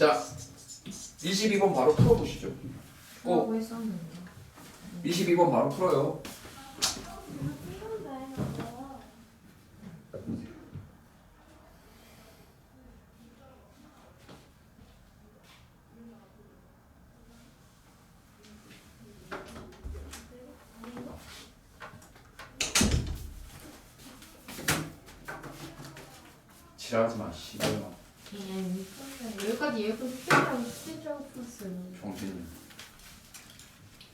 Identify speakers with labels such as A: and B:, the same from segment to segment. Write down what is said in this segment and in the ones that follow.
A: 자 22번 바로 풀어보시죠 꼭
B: 하고 했었는데.
A: 22번 바로 풀어요 지랄하지 마 씨발마
B: 그냥 여기까지 여기까지 스페셜 스페셜 풀었어요.
A: 정신이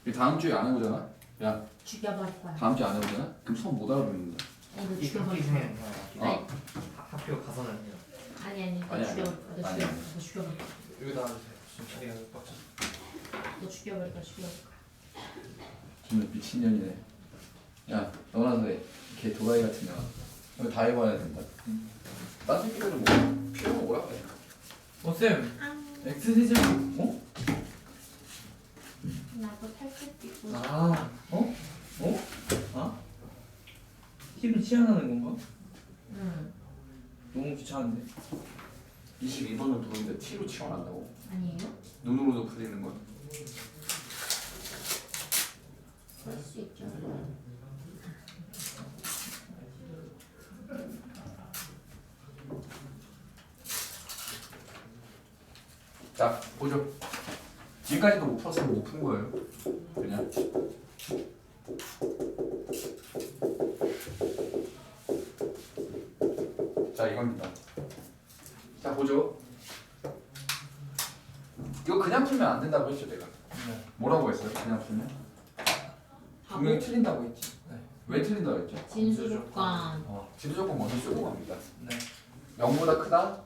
A: 이 다음 주에 안 해보잖아 야
B: 죽여버릴 거야.
A: 다음 주에 안 해보잖아 그럼 수업 못 알아듣는다
B: 아니
C: 너이
B: 죽여버릴 거야.
C: 중에
A: 어.
B: 아니
C: 학교 가서는.
B: 아니 아니 너
A: 아니, 아니.
B: 죽여버릴 거야. 너
A: 아니,
B: 죽여
A: 아니.
B: 너 죽여버릴 거야.
C: 여기다 앉으세요. 지금 자리가 빡쳐.
B: 너 죽여버릴 거야. 죽여버릴 거야.
A: 정말 미친년이네 야 너나 그래 걔 도라이 같은 년 이거 다 해봐야 된다 딴 새끼들은 뭐 필요가 뭐라 그래
C: 어 쌤. X 세제곱. 어?
B: 나도 탈색 끼고.
C: 아. 어? 어? 아? T로 치환하는 건가?
B: 응.
C: 너무 귀찮은데.
A: 22번을 부르는데 T로 치환한다고
B: 아니에요?
A: 눈으로도 풀리는 건
B: 그럴 수 있죠.
A: 자, 보죠. 지금까지도 못 풀었으면 못 푼 거예요. 그냥. 자, 이겁니다. 자, 보죠. 이거 그냥 풀면 안 된다고 했죠, 내가.
C: 네.
A: 뭐라고 했어요? 그냥 풀면? 분명히 틀린다고 했지.
C: 네.
A: 왜 틀린다고 했죠?
B: 진수 조건.
A: 어, 지도 조건 먼저 쓰고 갑니다.
C: 네.
A: 0보다 크다,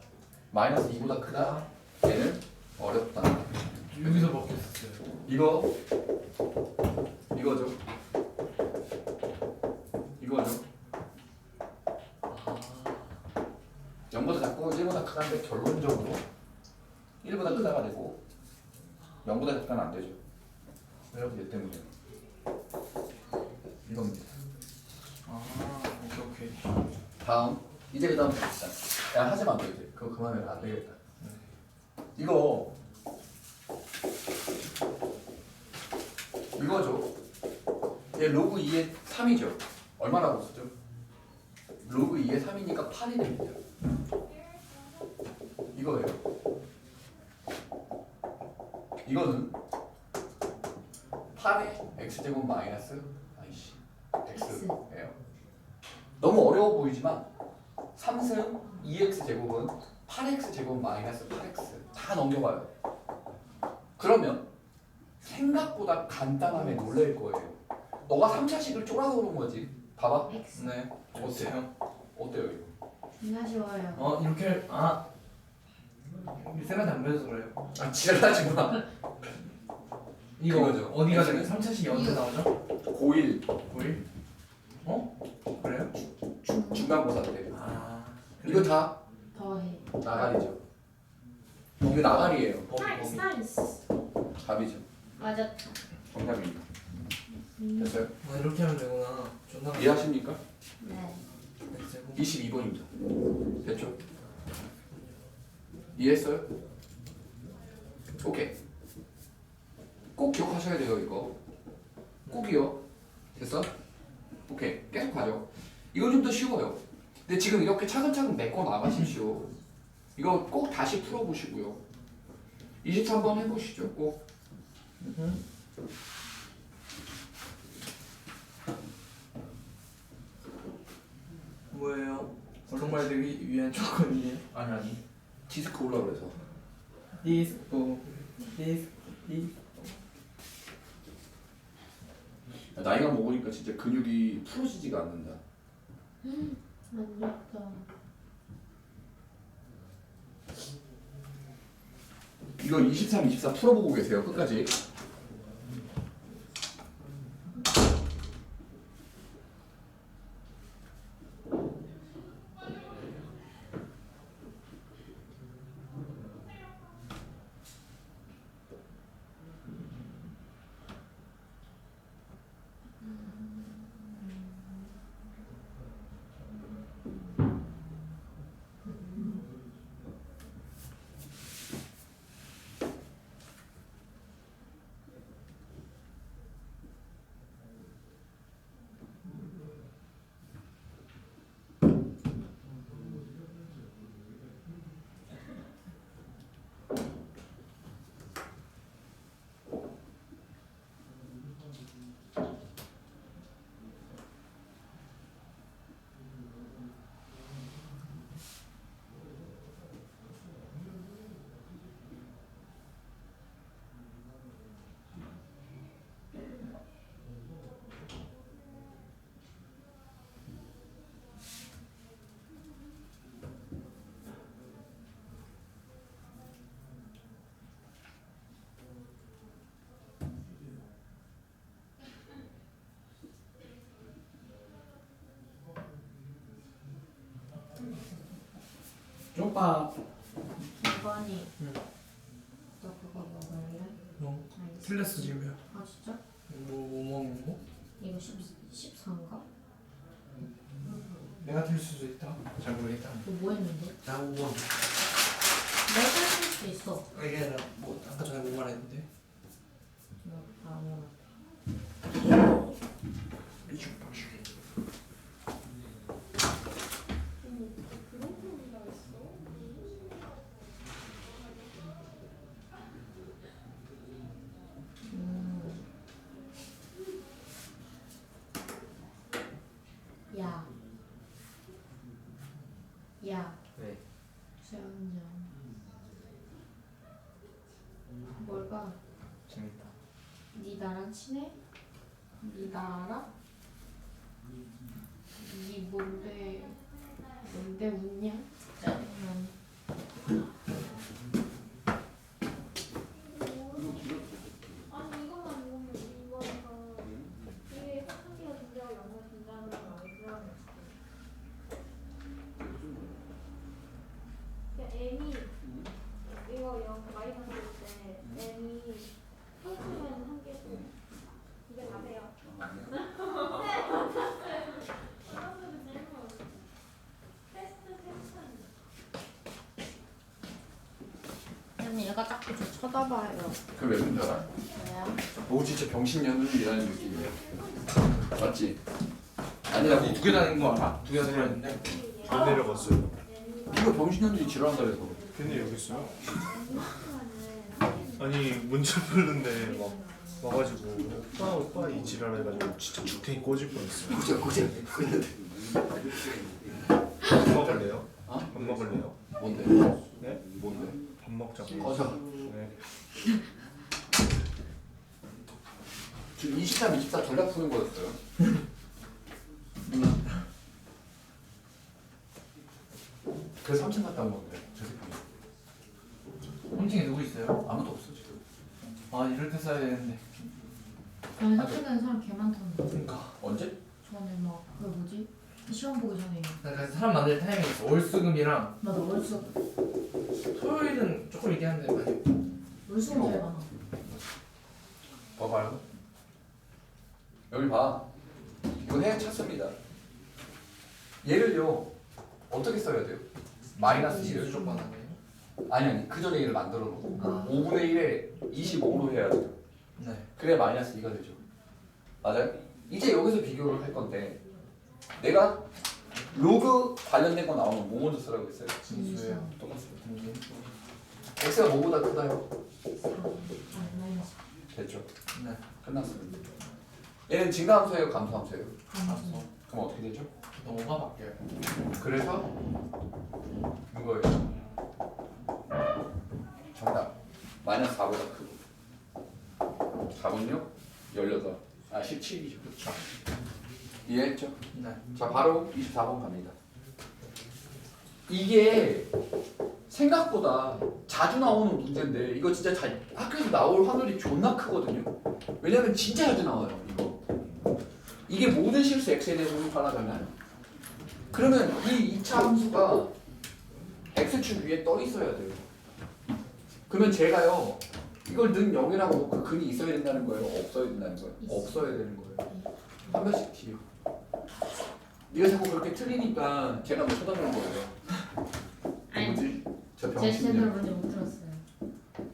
A: 마이너스 2보다 크다, 얘는 어렵다.
C: 여기서 먹혔었어요.
A: 이거 이거죠. 이거죠.
C: 아.
A: 0보다 작고 1보다 크다는데 결론적으로 1보다 크다가 되고 0보다 작다는 안 되죠. 왜요? 얘 때문에. 이겁니다.
C: 아. 오케이 오케이.
A: 다음 이제 그 다음 봅시다. 야 하지 마, 너 이제 그거 그만해라 안 되겠다. 이거 이거죠. 얘 로그 2의 3이죠. 얼마라고 쓰죠? 로그 2의 3이니까 8이 됩니다. 이거예요. 이거는 8의 x제곱 마이너스 아이씨 x예요. 너무 어려워 보이지만 3승 2x 제곱은 8x 제곱 마이너스 8x 다 넘겨가요. 그러면 생각보다 간단함에 놀랄 거예요. 너가 3차식을 쫄아서 그런 거지. 봐봐.
B: X.
C: 네. 어때요?
A: 어때요 이거?
B: 존나 쉬워요.
C: 어 이렇게 아. 쌤한테 안 배워서 그래요.
A: 아 지랄하지 마.
C: 이거
A: 그거죠.
C: 어디가
A: X는?
C: 되면 3차식이 언제 나오죠?
A: 고1
C: 9일? 어? 그래요?
B: 중.
A: 중간고사 때.
C: 아.
A: 이거 다
B: 더해.
A: 나가리죠. 이거 나가리예요.
B: 나이스
C: 범위.
B: 나이스.
A: 답이죠.
B: 맞았다.
A: 정답입니다.
B: 음.
A: 됐어요?
C: 아 이렇게 하면 되구나. 존나.
A: 이해하십니까?
B: 네.
C: X제곱.
A: 22번입니다. 됐죠? 이해했어요? 오케이. 꼭 기억하셔야 돼요, 이거. 꼭이요. 됐어? 오케이. 계속 가죠. 이건 좀 더 쉬워요. 근데 지금 이렇게 차근차근 메꿔 나가십시오. 이거 꼭 다시 풀어보시고요. 23번 해보시죠, 꼭.
C: 음. 뭐예요? 얼룩말 되기 위한 조건이에요?
A: 아니, 아니. 디스크 올라 그래서.
C: 디스코 디스코 디스코
A: 나이가 먹으니까 진짜 근육이 풀어지지가 않는다.
B: 안 됐다.
A: 이거 23, 24 풀어보고 계세요, 끝까지.
C: 떡밥.
B: 이건이.
C: 응.
B: 너 그거 먹을래?
C: 뭐
B: 알겠어.
C: 틀렸어 지금.
B: 아 진짜?
C: 뭐, 뭐 먹는 거?
B: 이거 10, 14인가?
C: 내가 틀릴 수도 있다. 잘 모르겠다.
B: 너 뭐 했는데?
C: 나 5번.
B: 내가 틀릴 수도 있어.
C: 이게 나뭐 아까 전에 뭐 말했는데?
B: 너 아무나. 음. 야. 야.
D: 왜?
B: 수영장. 뭘까?
D: 재밌다.
B: 니 나랑 친해? 니 나 알아? 니 뭔데 뭔데 웃냐? 짜증나.
E: 아니 이것만 보면 이거가 이게 사기가 존재하고 양가 존재하는 건 아니구나. 그냥 M이 이거 영 마이너스 때 M이 평소면 한 개고 이게 다돼요. 테스트 테스트.
B: 아니 얘가 자꾸 저 쳐다봐요.
A: 그왜 그런 줄 알아?
B: 왜요?
A: 오 진짜 병신년이라는 느낌이야 맞지? 아니라고
C: 두개 다닌 거 알아? 두개 다녔는데.
F: 안 내려갔어요.
A: 이거 병신년들이 지랄한다 그래서
F: 걔네 여기 있어요? 아니 문자 풀는데 막 와가지고 오빠 오빠 이 지랄 해가지고 진짜 죽탱이 꽂을 뻔했어요.
A: 고제 고제 고제
F: 밥 먹을래요?
A: 어?
F: 밥 먹을래요?
A: 뭔데?
F: 밥 먹자고.
A: 꺼져
F: 네.
A: 지금 23, 24 전략 푸는 거였어요 그래서 3층 갔다 온 건데 저 새끼
C: 3층에 누구 있어요?
A: 아무도 없어 지금
C: 아 이럴 때 써야 되는데.
B: 저는 합격된 사람 개 많던데.
C: 그러니까.
A: 언제?
B: 저는 막 그 뭐지? 시험 보기 전에
C: 나 사람 만들 타이밍이 있어. 월수금이랑
B: 나도 월수
C: 토요일은 조금 있긴 한데 많이.
B: 월수금 제일 많아.
A: 봐봐요 여기 봐 이거 해 찾습니다 얘를요 어떻게 써야 돼요? 마이너스 1을
C: 수족관 아니에요?
A: 아니 아니 그 전에 얘를 만들어 놓고
B: 아.
A: 5분의 1에 25로 해야 돼요
C: 네.
A: 그래야 마이너스 2가 되죠 맞아요? 이제 여기서 비교를 할 건데 내가 로그 관련된 거 나오면 뭐 먼저 쓰라고 했어요?
C: 진수예요.
A: 똑같습니다
C: 동진.
A: x가 뭐보다 크다요?
B: 4. 아니 마이너스.
A: 됐죠
C: 네.
A: 끝났습니다 얘는 증가함수예요 감소함수예요?
B: 감소.
A: 그럼 어떻게 되죠?
C: 너가 바뀌어요.
A: 그래서 이거예요. 정답. 마이너스 4보다 크고. 4분요? 18. 아, 17이죠. 그렇죠. 이해했죠?
C: 네.
A: 자, 바로 24번 갑니다. 이게 생각보다 자주 나오는 문제인데 이거 진짜 자, 학교에서 나올 확률이 존나 크거든요. 왜냐면 진짜 자주 나와요, 이거. 이게 모든 실수 x에 대해서 응용하려면 그러면 이 2차 함수가 x축 위에 떠 있어야 돼요. 그러면 제가요 이걸 는 0이라고 놓고 근이 있어야 된다는 거예요? 없어야 된다는 거예요? 없어야 되는 거예요. 한 번씩 뒤요. 네가 자꾸 그렇게 틀리니까 제가 뭐 쳐다보는 거예요.
B: 아니,
A: 뭐지?
B: 저제 제대로
A: 병신년.
B: 먼저 못 들었어요.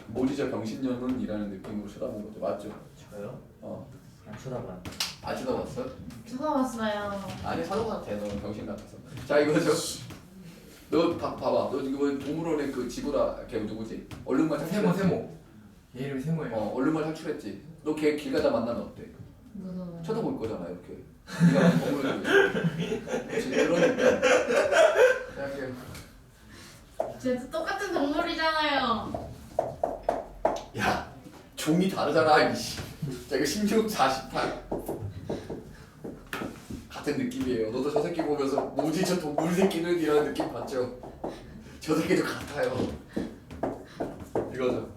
A: 뭐지 저 병신년은? 이라는 느낌으로 쳐다본 거죠. 맞죠?
D: 저요?
A: 어.
D: 안 쳐다봐.
A: 아 쳐다봤어?
B: 쳐다봤어요.
A: 아니 돼. 너는 병신 같아서. 자 이거죠. 너 봐, 봐봐. 너 이거 동물원의 그 지구라 걔 누구지? 얼른말
C: 세모
A: 탈출했지?
C: 세모. 얘 이름이 세모예요.
A: 어 얼른말 탈출했지. 너 걔 길 가다 만나면 어때?
B: 무서워요.
A: 쳐다볼 거잖아 이렇게. 네가 그렇지 그러니까. 생각해.
B: 쟤도 똑같은 동물이잖아요.
A: 야 종이 다르잖아 이씨. 자 이거 16, 48 같은 느낌이에요. 너도 저 새끼 보면서 뭐지 저 동물 새끼는 이라는 느낌 받죠? 저 새끼도 같아요. 이거죠.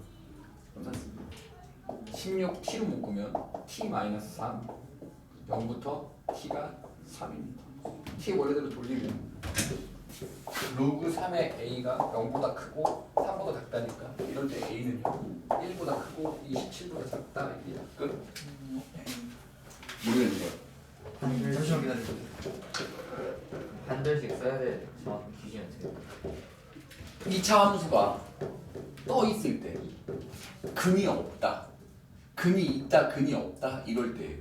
A: 괜찮습니다. 16 t로 묶으면 t 3 0부터 t가 3입니다. t 원래대로 돌리면 로그 3의 a가 0보다 크고 3보다 작다니까 이럴 때 a는 1보다 크고 27보다 작다 이게 끝 모르겠는 거야
C: 잠시만 기다려주세요.
D: 반절씩 써야 돼 정확한 기준이 어떻게 돼?
A: 2차 함수가 떠 있을 때 근이 없다 근이 있다 근이 없다 이럴 때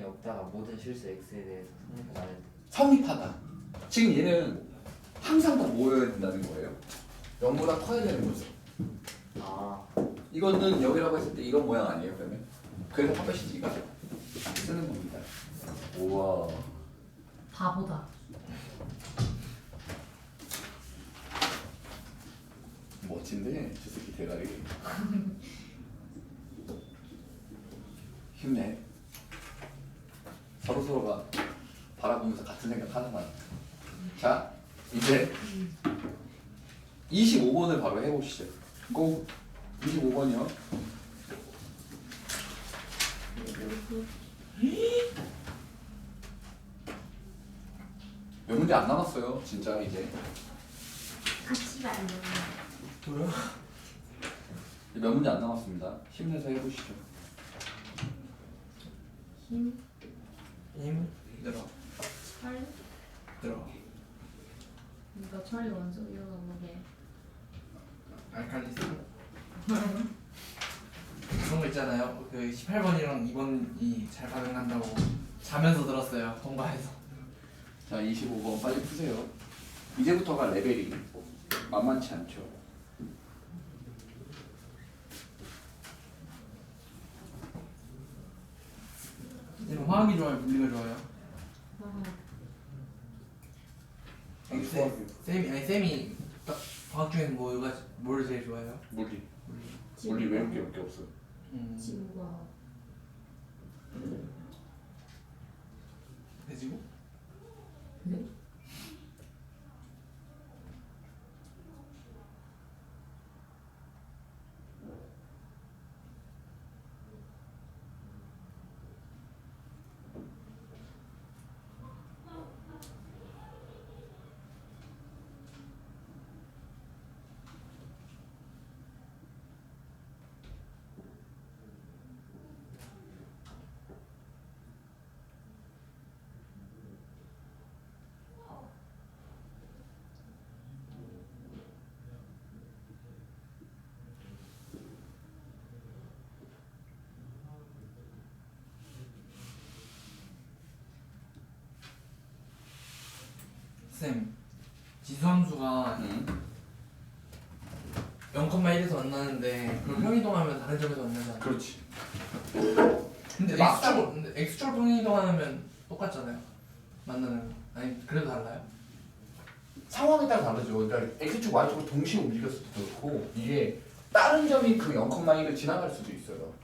D: 근이 없다가 모든 실수 x에 대해서 성립을 안 해도
A: 성립하다. 지금 얘는 항상 다 모여야 된다는 거예요? 0보다 커야 되는 거죠.
D: 아.
A: 이거는 여기라고 했을 때 이런 모양 아니에요 그러면? 그래서 팝배시지가 쓰는 겁니다. 우와.
B: 바보다.
A: 멋진데 저 새끼 대가리. 힘내 서로 서로가 바라보면서 같은 생각 하나만 자 이제 25번을 바로 해보시죠. 고 25번이요. 몇 문제 안 남았어요 진짜 이제.
B: 같이 말려.
C: 뭐야?
A: 몇 문제 안 남았습니다. 힘내서 해보시죠.
B: 힘,
C: 힘 들어
B: 철.
C: 들어.
B: 이거 철이 원소 이거 뭐게?
C: 알칼리스. 그런 거 있잖아요. 그 18번이랑 2번이 잘 반응한다고 자면서 들었어요. 통과해서.
A: 자 25번 빨리 푸세요 이제부터가 레벨이 만만치 않죠
C: 이거 화학이 좋아요, 물리가 좋아요.
B: 어,
C: 아니, 쌤, 쌤이 아니 쌤이 딱 과학 중에서 뭐가 뭘 제일 좋아해요?
A: 물리. 물리. 외울 게몇개 없어
C: 음,
B: 지구가
C: 돼지고?
B: 네?
C: 쌤, 지수함수가
A: 응?
C: 0,1에서 만나는데 그걸 평이동하면 다른 점에서 만나잖아요.
A: 그렇지
C: 근데
A: 막상-
C: x축으로 근데 x축으로 평이동하면 똑같잖아요. 만나는 거. 아니 그래도 달라요?
A: 상황에 따라 다르죠 그러니까 X축 Y축으로 동시에 움직였을 수도 있고 이게 다른 점이 그 0,1을 지나갈 수도 있어요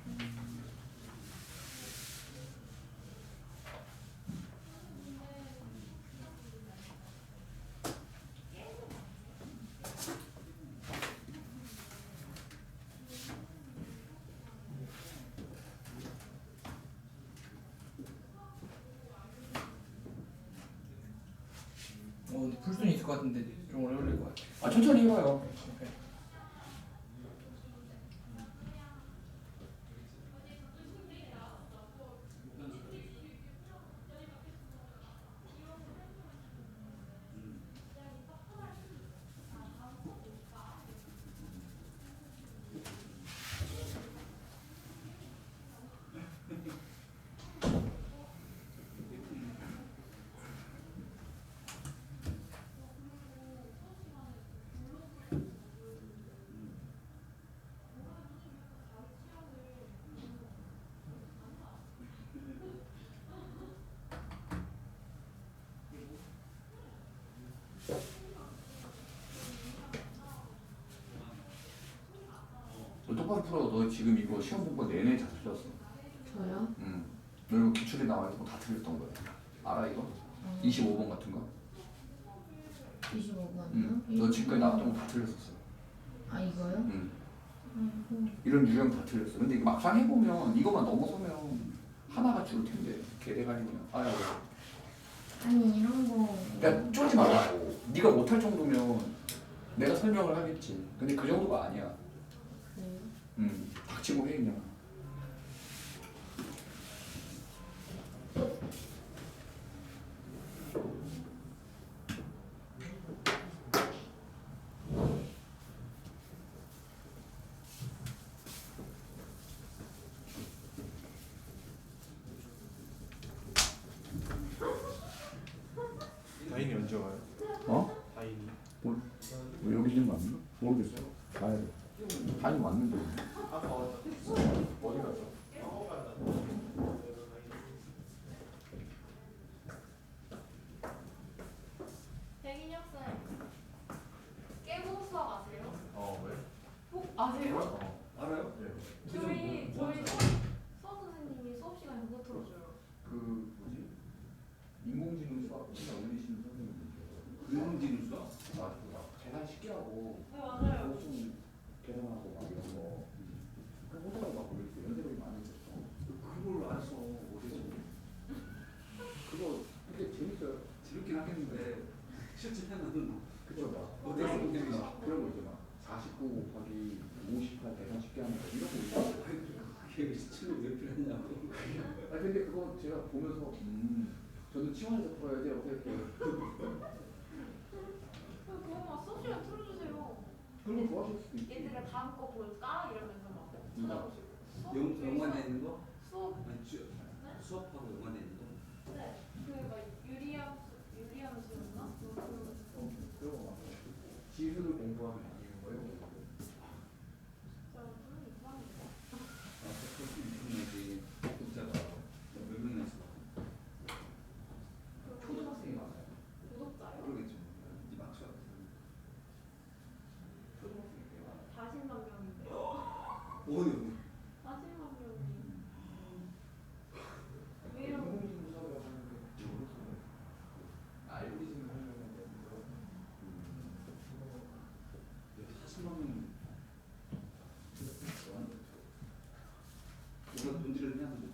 C: 어 근데 풀 수는 있을 것 같은데 좀 오래 걸릴 것 같아.
A: 아 천천히 해봐요
C: 오케이.
A: 너 똑바로 풀어 너 지금 이거 시험 본거 내내 다 틀렸어
B: 저요?
A: 응. 너 이거 기출에 나와 있는 거다 틀렸던 거야 알아 이거?
B: 어,
A: 25번 같은 거?
B: 25번이요?
A: 응. 너 지금까지 나왔던 거 다 틀렸었어
B: 아 이거요?
A: 응.
B: 아이고
A: 이런 유형 다 틀렸어 근데 이거 막상 해보면 이것만 넘어서면 하나가 줄 텐데 개대가리면 아유
B: 아니 이런 거.
A: 그러니까 쫄지 말라고. 네가 못할 정도면 내가 설명을 하겠지. 근데 그 정도가 아니야. 음, 닥치고 해 그냥.
F: 다인이 언제 와요?
A: 어?
F: 다인이
A: 뭐 여기 있는 거 아닌가? 모르겠어. 가야 돼. 타임 맞는데.
F: 아까 왔다
A: 어디 갔어?
E: 쌤 깨고 수학 아세요?
F: 어 왜?
E: 어, 아세요?
F: 어 알아요? 네
E: 저희 저희 수학, 수학 선생님이 수업 시간에 그거 틀어줘요.
A: 그 뭐지? 인공지능 수학 시간 올리시는 선생님이죠.
G: 인공지능 수학?
A: 아, 그거 계산 쉽게 하고
E: 네 맞아요.
A: 무슨 계산하고 막 이런 거. 그 호텔가 막 이렇게 연세력이 많이 있었어.
G: 그걸 알았어 어디서
A: 그거 되게 재밌어요.
G: 재밌긴 하겠는데 실제는
A: 그죠? 막
G: 어디서
A: 그런 거
G: 보겠니?
A: 막 그런 거 있잖아. 49 곱하기 58 계산 쉽게 하는 거 이런 거 있어.
G: 그게 실제로 왜 필요하냐고
A: 아 근데 그거 제가 보면서 음 저는 치원에서 풀어야지 어떻게
E: 그거 막 수업 시간 틀어주세요.
A: 그런 걸 좋아 하실 수도.
E: 얘들아 다음 거 볼까 이러면서 막 찾아보시고. 수업
G: 영,
E: 잘-
G: 있는 거?
E: 수업
G: 아니 주, 수업하고 연관돼 있는 거?
E: 네. 그막 유리함 유리함수였나? 그
A: 어, 그런 거 많아요. 지수를 공부하면
E: 5번이
G: 없네.
E: 그런
A: 분들은 그래서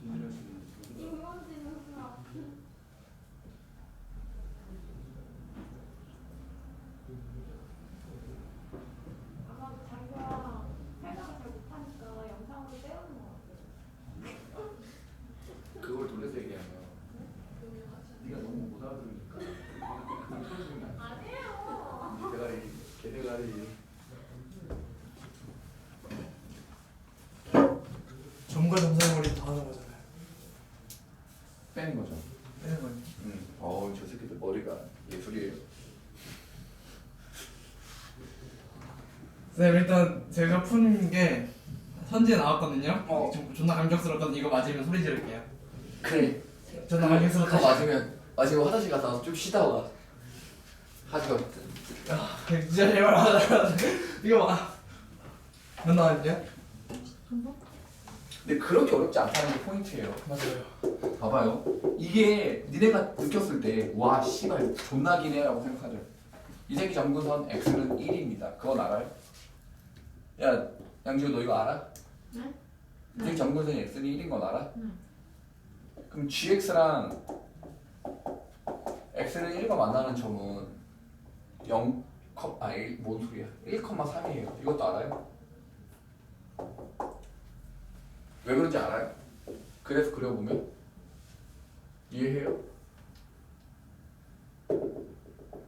C: 점과 점선의 머리 다 하는 거잖아요.
A: 빼는 거죠.
C: 빼는 거니.
A: 음. 어저 새끼들 머리가 예술이에요.
C: 쌤 일단 제가 푼게 선지에 나왔거든요.
A: 어.
C: 좀 존나 감격스럽거든. 이거 맞으면 소리 지를게요.
A: 그래.
C: 존나
A: 그거
C: 감격스럽다.
A: 맞으면 맞으면 화장실 와서 좀 쉬다 와. 하지가
C: 아, 진짜 제발 하자. 이거 봐. 몇 나왔냐?
A: 근데 그렇게 어렵지 않다는 게 포인트예요.
C: 맞아요.
A: 봐봐요. 이게 니네가 느꼈을 때 와 씨발 존나 기네라고 생각하죠. 이 새끼 점근선 x는 1입니다. 그거 알아요? 야 양지우 너 이거 알아?
B: 네?
A: 이 새끼 점근선이 x는 1인 건 알아?
B: 네.
A: 그럼 gx랑 x는 1과 만나는 점은 0, 아니 뭔 소리야? 1,3이에요. 이것도 알아요? 왜 그런지 알아요? 그래서 그려보면 이해해요?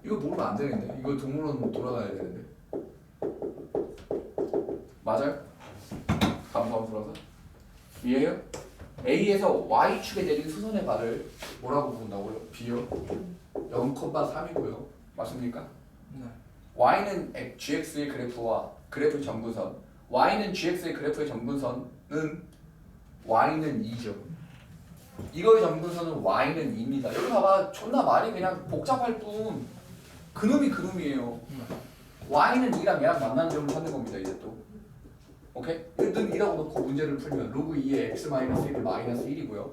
A: 이거 모르면 안 되는데 이거 동물원 돌아가야 되는데 맞아요? 감사함스러워서 이해해요? A에서 Y축에 내린 수선의 발을 뭐라고 부른다고요? B요? 0,3이고요 맞습니까?
C: 네.
A: Y는 GX의 그래프와 그래프의 점근선. Y는 GX의 그래프의 점근선은 Y는 2죠. 이거의 점근선은 Y는 2입니다. 여기 봐봐. 존나 말이 그냥 복잡할 뿐. 그놈이 그놈이에요. Y는 2랑 얘랑 만나는 점을 찾는 겁니다 이제 또. 오케이? 는 2라고 놓고 문제를 풀면 로그 2의 x 마이너스 1은 마이너스 1이고요.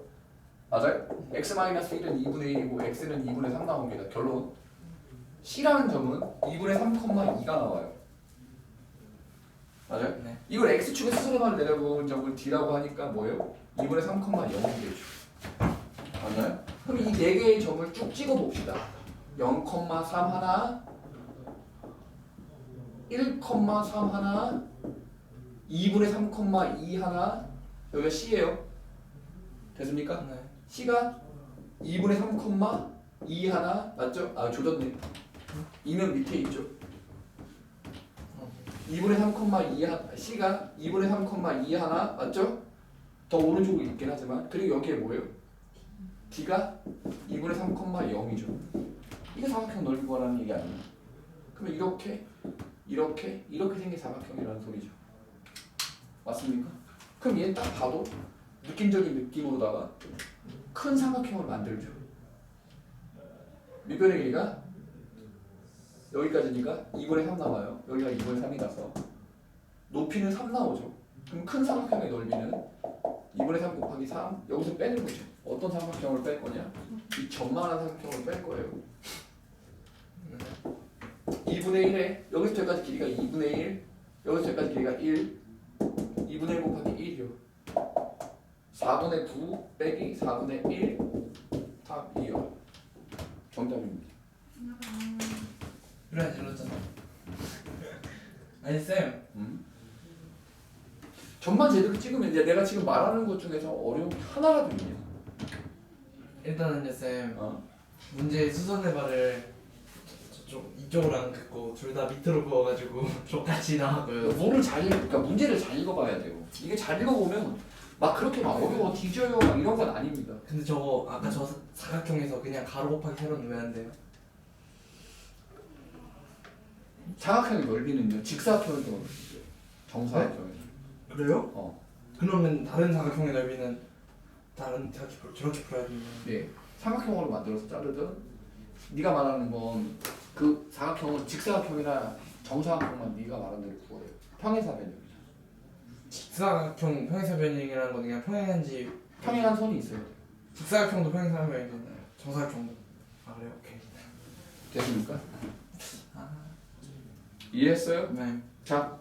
A: 맞아요? x 마이너스 1은 2분의 1이고 x는 2분의 3 나옵니다. 결론 C라는 점은 2분의 3,2가 나와요. 맞아요?
C: 네.
A: 이걸 X축에 수선해만 내려본 점을 D라고 하니까 뭐예요? 2분의 3,0이 되죠. 맞나요? 그럼 이 네 개의 점을 쭉 찍어 봅시다. 0,3 하나, 1,3 하나, 2분의 3,2 하나, 여기가 C예요. 됐습니까?
C: 네.
A: C가 2분의 3,2 하나 맞죠? 아 조졌네. 2는 밑에 있죠. 2분의 3,2 하, C가 2분의 3,2 하나 맞죠? 더 오른쪽으로 있긴 하지만 그리고 여기에 뭐예요? D가 2분의 3,0이죠. 이게 사각형 넓이 구하라는 얘기 아니에요? 그러면 이렇게 이렇게 이렇게 생긴 사각형이라는 소리죠. 맞습니까? 그럼 얘는 딱 봐도 느낌적인 느낌으로다가 큰 삼각형을 만들죠. 밑변의 길이가 여기까지니까 2분의 3 나와요. 여기가 2분의 3이 나서 높이는 3 나오죠. 그럼 큰 삼각형의 넓이는 2분의 3 곱하기 3 여기서 빼는 거죠. 어떤 삼각형을 뺄 거냐? 이 점만한 삼각형을 뺄 거예요. 2분의 1에 여기서 여기까지 길이가 2분의 1 여기서 여기까지 길이가 1 2분의 1 곱하기 1이요. 4분의 9 빼기 4분의 1 답이요. 정답입니다.
C: 그래 질렀잖아. 아니 쌤,
A: 음? 점만 제대로 찍으면 이제 내가 지금 말하는 것 중에서 어려운 게 하나라도 있냐?
C: 일단은요 쌤
A: 어?
C: 문제 수선의 발을 저쪽 이쪽으로 안 긋고 둘 다 밑으로 그어가지고 똑같이 나왔고요.
A: 뭐를 잘 읽, 그러니까 문제를 잘 읽어봐야 돼요. 이게 잘 읽어보면 막 그렇게 막 어려워 뒤져요 막 이런 건 아닙니다.
C: 근데 저거 아까 저 사- 사각형에서 그냥 가로 곱하기 세로는 왜안 돼요?
A: 사각형의 넓이는요 직사각형의 넓이죠. 정사각형의.
C: 그래요?
A: 어.
C: 그러면 다른 사각형의 넓이는 다른 저렇게 풀- 저렇게 풀어야 되는
A: 네. 삼각형으로 만들어서 자르든 네가 말하는 건 그 사각형은 직사각형이나 정사각형만 네가 말한 대로 구해요. 평행사변형이죠.
C: 직사각형 평행사 변형이라는 건 그냥 평행한지
A: 평행한 선이 있어요.
C: 직사각형도 평행사 변형이잖아요. 정사각형도 아 그래요? 오케이.
A: 됐습니까?
C: 아,
A: 이해했어요?
C: 네.
A: 자,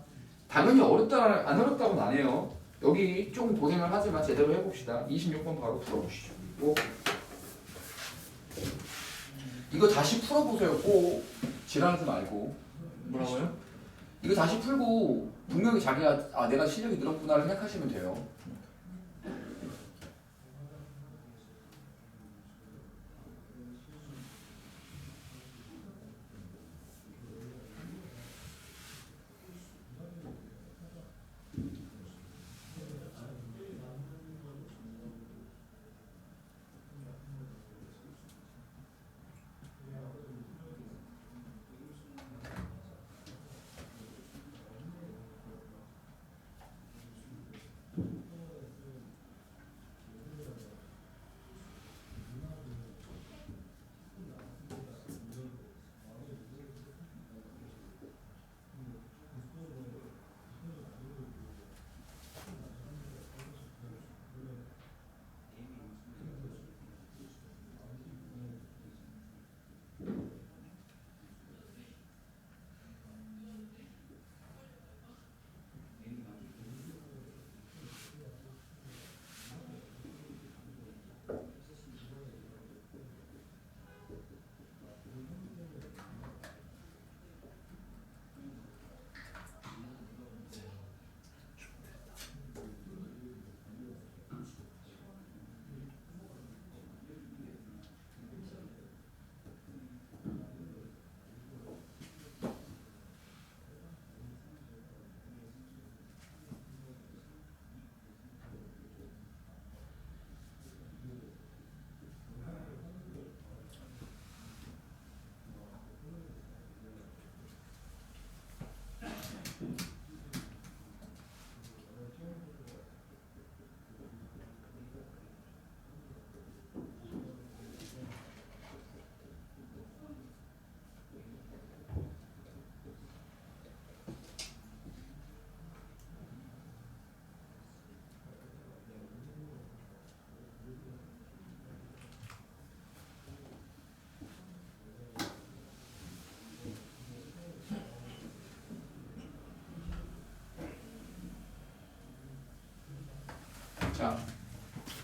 A: 당연히 어렵다 안 어렵다고는 안 해요. 여기 좀 고생을 하지만 제대로 해봅시다. 26번 바로 풀어보시죠. 뭐 이거 다시 풀어보세요. 꼭 지랄하지 말고.
C: 뭐라고요?
A: 이거 다시 풀고 분명히 자기가 아 내가 실력이 늘었구나를 생각하시면 돼요.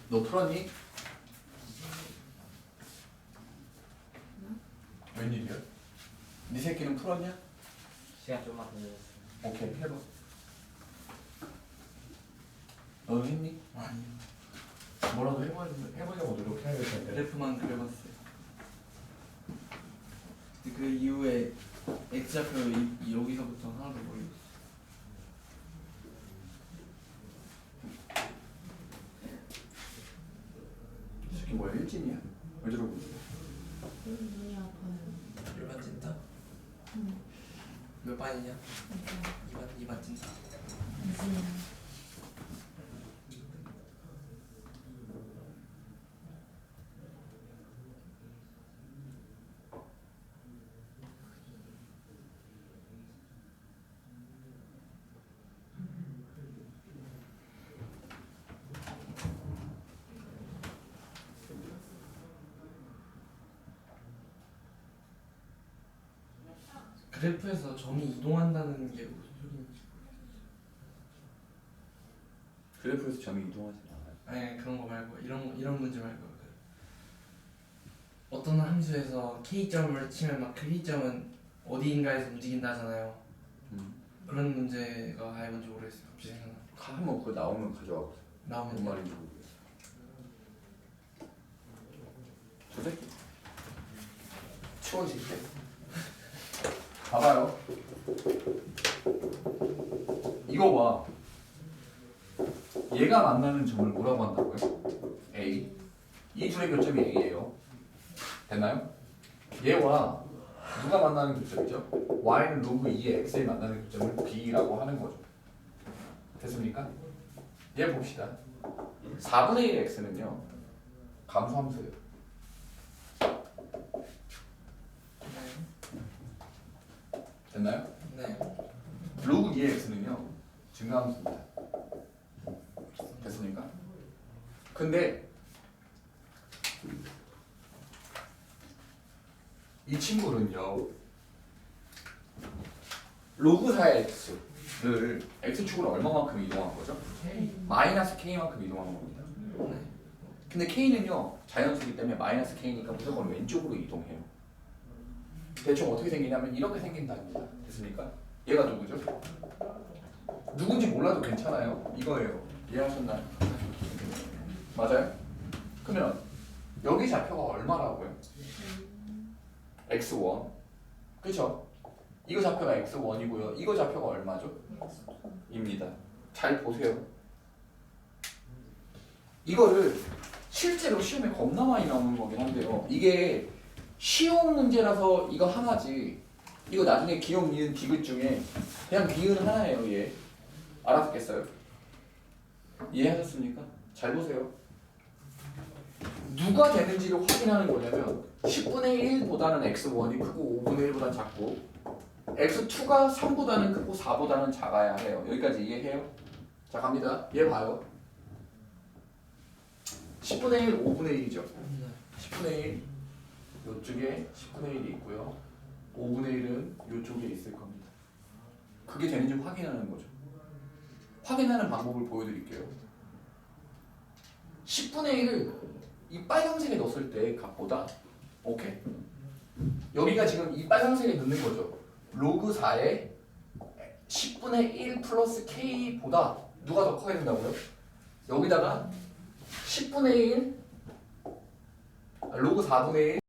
A: 너 풀었니? 웬일이야? 네 새끼는 풀었냐?
D: 시간 좀만 더
A: 오케이 해봐 너는 했니?
C: 아니요
A: 뭐라도 해보, 해보려고 노력해야 될 텐데
C: 그래프만 그려봤어요. 그 이후에 X좌표 여기서부터 하나도 모르겠어
A: 일진이야? 왜 저러고 있어?
B: 눈이 아파요.
C: 일반 찐다?
B: 응.
C: 몇 반이냐?
B: 괜찮아.
C: 2반 2반 찐다.
B: 무슨
C: 그래프에서 점이 이동한다는 게 무슨 소리인지.
A: 그래프에서 점이 이동하지 않아요
C: 아니 그런 거 말고 이런 거- 이런 문제 말고 그 어떤 함수에서 k 점을 치면 막 k 점은 어디인가에서 움직인다잖아요.
A: 음.
C: 그런 문제가 아예 뭔지 모르겠어요. 갑자기 생각나.
A: 한번 그거 나오면 가져와
C: 나오면
A: 뭔 말인지 모르겠어 저 새끼 이 새끼 봐봐요 이거 봐 얘가 만나는 점을 뭐라고 한다고요? A 이 둘의 교점이 A예요 됐나요? 얘와 누가 만나는 교점이죠? Y는 로그 2의 X에 만나는 교점을 B라고 하는 거죠 됐습니까? 얘 봅시다 4분의 1 x는요 감소함수예요. 됐나요?
C: 네.
A: 로그 2의 x는요 증가함수입니다. 됐습니까? 근데 이 친구는요 로그 4의 x를 x축으로 얼마만큼 이동한 거죠? 마이너스 k만큼 이동한 겁니다.
C: 네.
A: 근데 k는요 자연수기 때문에 마이너스 k니까 무조건 왼쪽으로 이동해요. 대충 어떻게 생기냐면 이렇게 생긴답니다. 됐습니까? 얘가 누구죠? 누군지 몰라도 괜찮아요. 이거예요. 이해하셨나요? 맞아요? 그러면 여기 좌표가 얼마라고요? x1 그쵸? 이거 좌표가 x1이고요. 이거 좌표가 얼마죠? 입니다. 잘 보세요. 이거를 실제로 시험에 겁나 많이 나오는 거긴 한데요. 이게 쉬운 문제라서 이거 하나지. 이거 나중에 기억, 니은, 디귿 중에 그냥 니은 하나예요, 얘. 알았겠어요? 이해하셨습니까? 잘 보세요. 누가 되는지를 확인하는 거냐면 10분의 1보다는 x1이 크고 5분의 1보다 작고 x2가 3보다는 크고 4보다는 작아야 해요. 여기까지 이해해요? 자 갑니다. 얘 봐요. 10분의 1, 5분의 1이죠.
C: 네.
A: 10분의 1 이쪽에 10분의 1이 있고요. 5분의 1은 이쪽에 있을 겁니다. 그게 되는지 확인하는 거죠. 확인하는 방법을 보여드릴게요. 10분의 1을 이 빨간색에 넣었을 때 값보다 오케이. 여기가 지금 이 빨간색에 넣는 거죠. 로그 4에 10분의 1 플러스 k보다 누가 더 커야 된다고요? 여기다가 10분의 1 로그 4분의 1